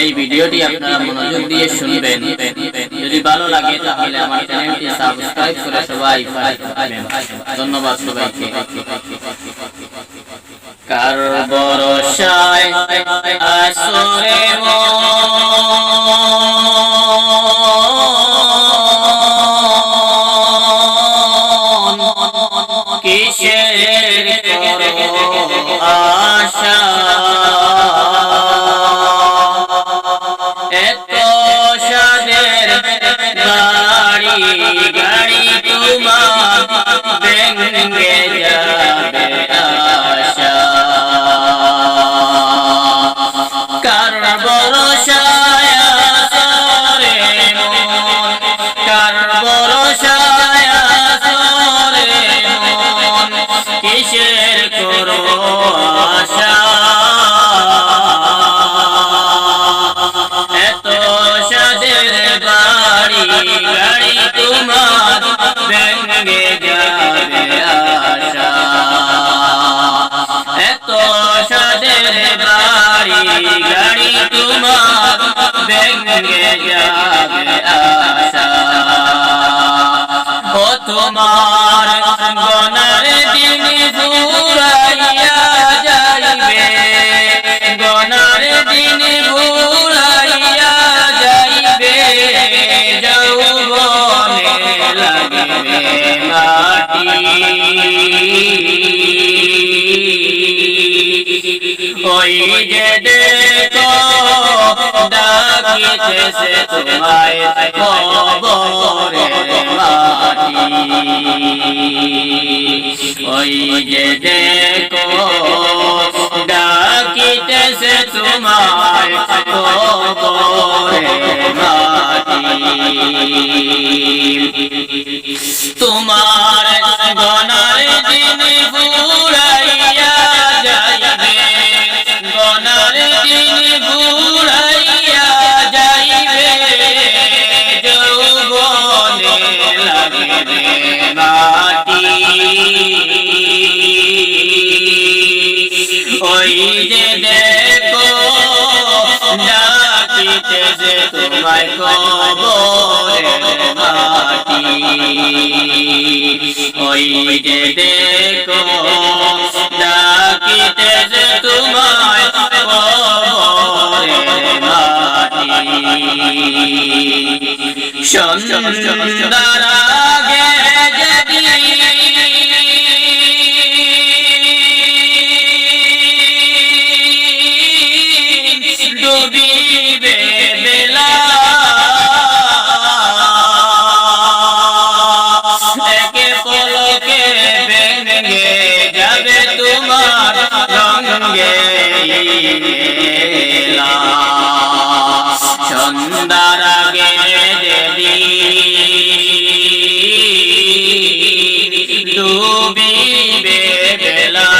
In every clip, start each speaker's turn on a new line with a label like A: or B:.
A: এই ভিডিওটি আপনারা মনোযোগ দিয়ে শুনবেন। যদি ভালো লাগে, তাহলে আমার চ্যানেলটি সাবস্ক্রাইব করে সবাই ধন্যবাদ সবাইকে। গাড়ি তোমার ভেঙ্গে যাবে আশা। ও তোমার গনার দিন ঘুরাইয়া যাইবে। গনার দিন ঘুরাইয়া যাইবে। যৌবনে লাগবে মাটি। ওই যে দেখো ডাকিতেছে তোমায় কবরে মাটি ওই যে দেখো ডাকিতেছে তোমায় কবরে মাটি ওই যে দেখো ডাকিতেছে তোমায় কবরে মাটি। ওই যে দেখো ডাকিতেছে তোমায় কবরে মাটি। রঙে সন্ধ্যার আগে যদি ডুবিবে বেলা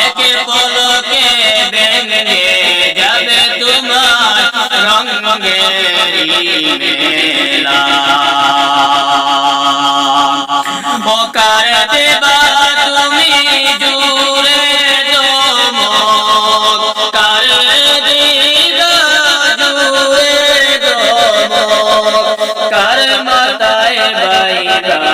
A: একে পলকে ভেঙে যাবে তোমার রঙে মেলা বকার দেবা তুমি জুড়ে দমক কার দিবা জুড়ে দমক কার মাতায় বাইরাতি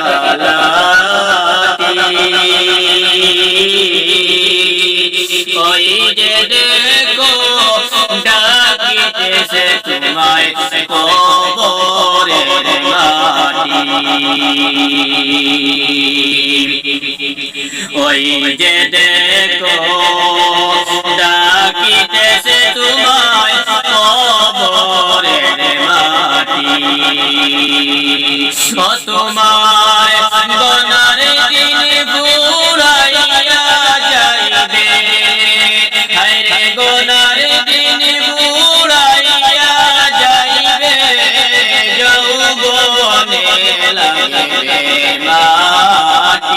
A: ওই যে দেখো ডাকিতেছে তোমায় মাটি ওই যে দেখো ডাকিতেছে তোমায় কবরে মাটি। ও তোমার গনার দিন ঘুরাইয়া যাইবে। দিন বনে লাগবে মাটি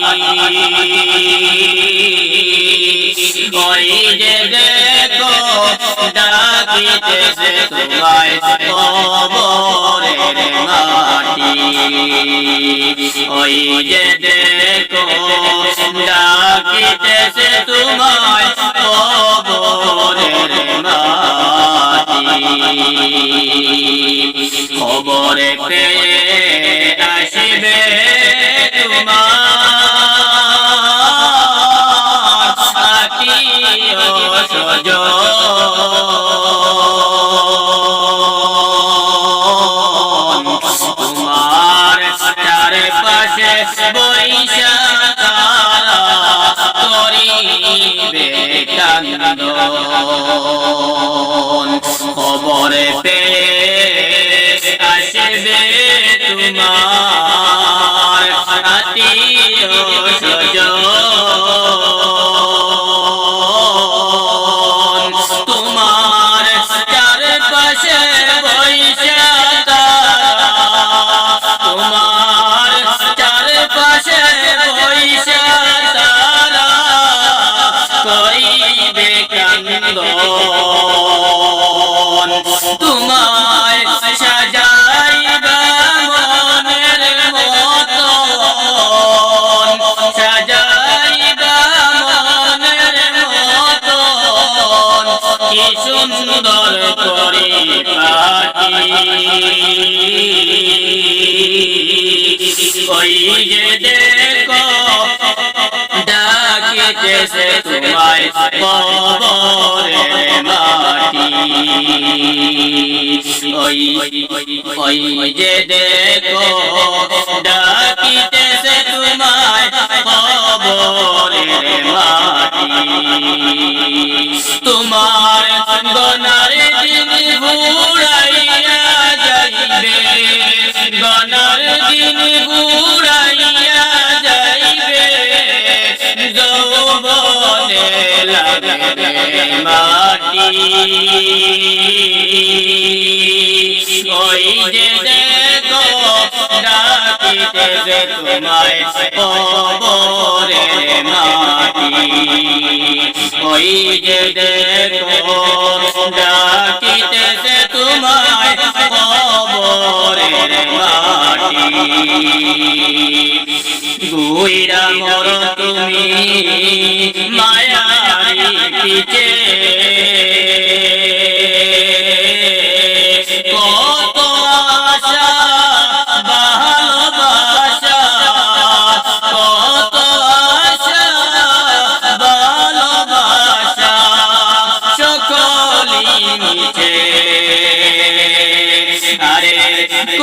A: ওই যে দেখো ডাকিতেছে তোমায় মাটি ওই যে দেখো ডাকিতেছে পেয়ে আসিবে তোমার আসবে তোমার আত্মীয় স্বজন সুন্দর করে ওই যে দেখো ডাকিতেছে তোমায় কবরের মাটি। ওই ওই যে দেখো তোমার গনার দিন ঘুরাইয়া যাইবে। গনার দিন ঘুরাইয়া যাইবে। যৌবনে লাগবে মাটি। ওই যে ডাকিতেছে তোমায় কবরের মাটি, ওই যে দেখো ডাকিতেছে তোমায় কবরের মাটি। গুইরা মর তুমি, মায়ারি পিছে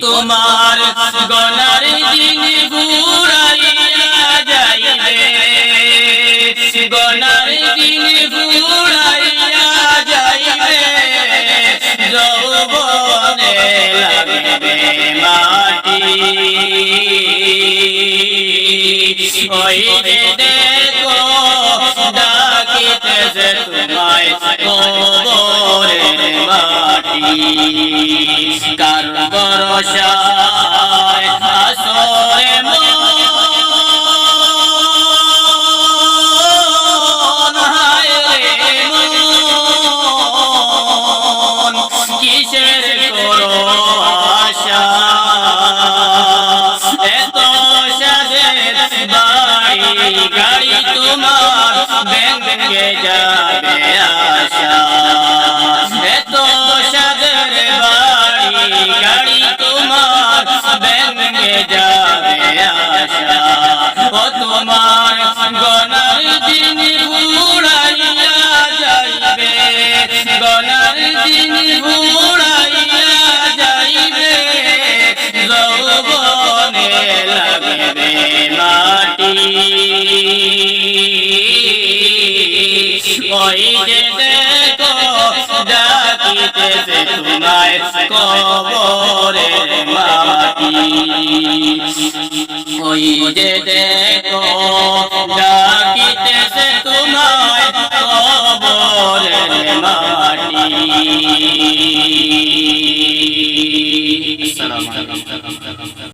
A: তোমার গলার দিন ঘুরাইয়া যাইবে। গলার দিন ঘুরাইয়া যাইবে। যৌবনে লাগবে মাটি। ওই দেখো, ডাকিতেছে তোমায় কবরের মাটি। বাড়ি, গাড়ি তোমার ব্যাংকে যাবে আশা। এত সাজের বাড়ি, গাড়ি তোমার ব্যাংকে যাবে আশা। ও তোমার গনার তোমায় কবরে মাটি। ওই যে দেখো ডাকিতেছে তোমায় কবরে মাটি।